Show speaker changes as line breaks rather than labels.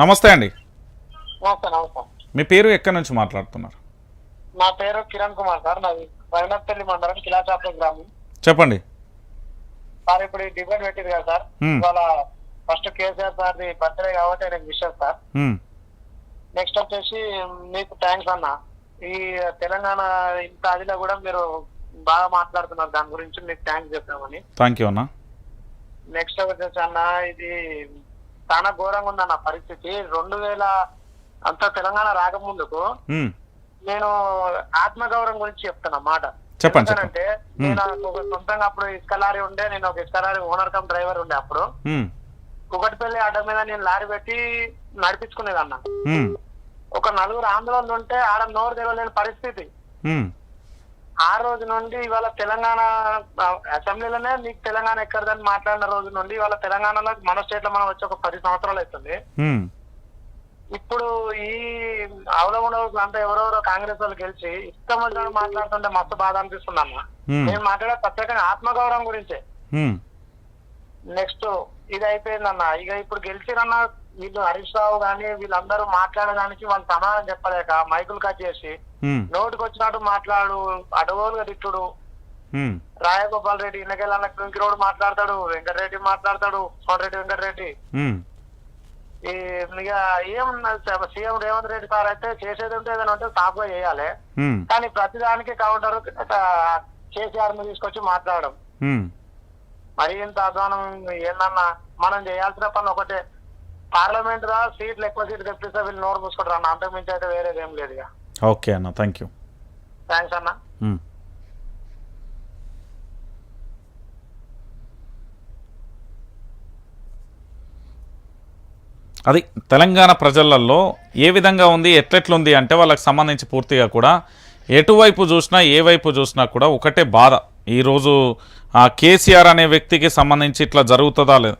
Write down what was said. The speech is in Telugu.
నమస్తే అండి.
నమస్తే నమస్తే.
మీ పేరు ఎక్కడి నుంచి మాట్లాడుతున్నారు?
నా పేరు కిరణ్ కుమార్ సార్ నాది వైనపల్లి మండలం కిలాచాపల్లి గ్రామం.
చెప్పండి.
సార్ ఇప్పుడు డిబేట్ పెట్టింది కదా సార్. ఇవాళ ఫస్ట్ కేసీఆర్ సార్ బర్త్డే కాబట్టి ఆయనకు విషయం సార్. నెక్స్ట్ వచ్చేసి మీకు థ్యాంక్స్ అన్న. ఈ తెలంగాణ ఇంత అదిలో కూడా మీరు బాగా మాట్లాడుతున్నారు దాని గురించి మీకు థ్యాంక్స్ చెప్తామని
థ్యాంక్ యూ అన్న.
నెక్స్ట్ వచ్చేసి అన్న ఇది చాలా ఘోరంగా ఉందన్న పరిస్థితి రెండు వేల అంత తెలంగాణ రాకముందుకు. నేను ఆత్మగౌరవం గురించి చెప్తున్నా మాట
చెప్పండి,
ఎందుకంటే నేను ఒక సొంతంగా అప్పుడు ఇసుక లారీ ఉండే నేను ఒక ఇసుక లారీ ఓనర్ కమ్ డ్రైవర్ ఉండే అప్పుడు. కుకటిపల్లి అడ్డ మీద నేను లారీ పెట్టి నడిపించుకునేదన్న. ఒక నలుగురు ఆందోళనలు ఉంటే ఆడ నోరు తెరవలేని పరిస్థితి. ఆ రోజు నుండి ఇవాళ తెలంగాణ అసెంబ్లీలోనే నీకు తెలంగాణ ఎక్కడదని మాట్లాడిన రోజు నుండి ఇవాళ తెలంగాణలో మన స్టేట్లో మనం వచ్చి ఒక పది సంవత్సరాలు అవుతుంది. ఇప్పుడు ఈ అవలగుండ అంతా ఎవరెవరో కాంగ్రెస్ వాళ్ళు గెలిచి ఇష్టం వచ్చినట్టు మాట్లాడుతుంటే మస్తు బాధ అనిపిస్తుంది అన్న. నేను మాట్లాడే ప్రత్యేకంగా ఆత్మగౌరవం గురించే. నెక్స్ట్ ఇది అయిపోయిందన్న ఇక ఇప్పుడు గెలిచిరన్న వీళ్ళు హరీష్ రావు కానీ వీళ్ళందరూ మాట్లాడడానికి వాళ్ళు సమాధానం చెప్పలేక మైకులు కట్ చేసి. నోటికి వచ్చినట్టు మాట్లాడు అడవులుగా తిట్టుడు. రాయగోపాల్ రెడ్డి ఇన్నకెళ్ళ రోడ్ మాట్లాడతాడు వెంకటరెడ్డి మాట్లాడతాడు కోమటిరెడ్డి వెంకటరెడ్డి. ఈ ఇక ఏం సీఎం రేవంత్ రెడ్డి సార్ అయితే చేసేది ఉంటే ఏదైనా ఉంటే సాఫ్గా చేయాలి. కానీ ప్రతిదానికి కౌంటర్ కేసీఆర్ని తీసుకొచ్చి మాట్లాడడం. మరి ఇంత అధ్వానం ఏందన్నా? మనం చేయాల్సిన పని ఒకటే. పార్లమెంట్ రా సీట్లు ఎక్కువ సీట్లు తెప్పిస్తే వీళ్ళు నోరు మూసుకుంటారు అన్న. అంతకు మించి అయితే వేరేది ఏం లేదు ఇక
ఓకే అన్న థ్యాంక్ యూ
థ్యాంక్స్ అన్న.
మ్మ్. అది తెలంగాణ ప్రజలలో ఏ విధంగా ఉంది ఎట్లెట్లుంది అంటే వాళ్ళకి సంబంధించి పూర్తిగా కూడా ఎటువైపు చూసినా ఏ వైపు చూసినా కూడా ఒకటే బాధ. ఈరోజు కేసీఆర్ అనే వ్యక్తికి సంబంధించి ఇట్లా జరుగుతుందా లేదు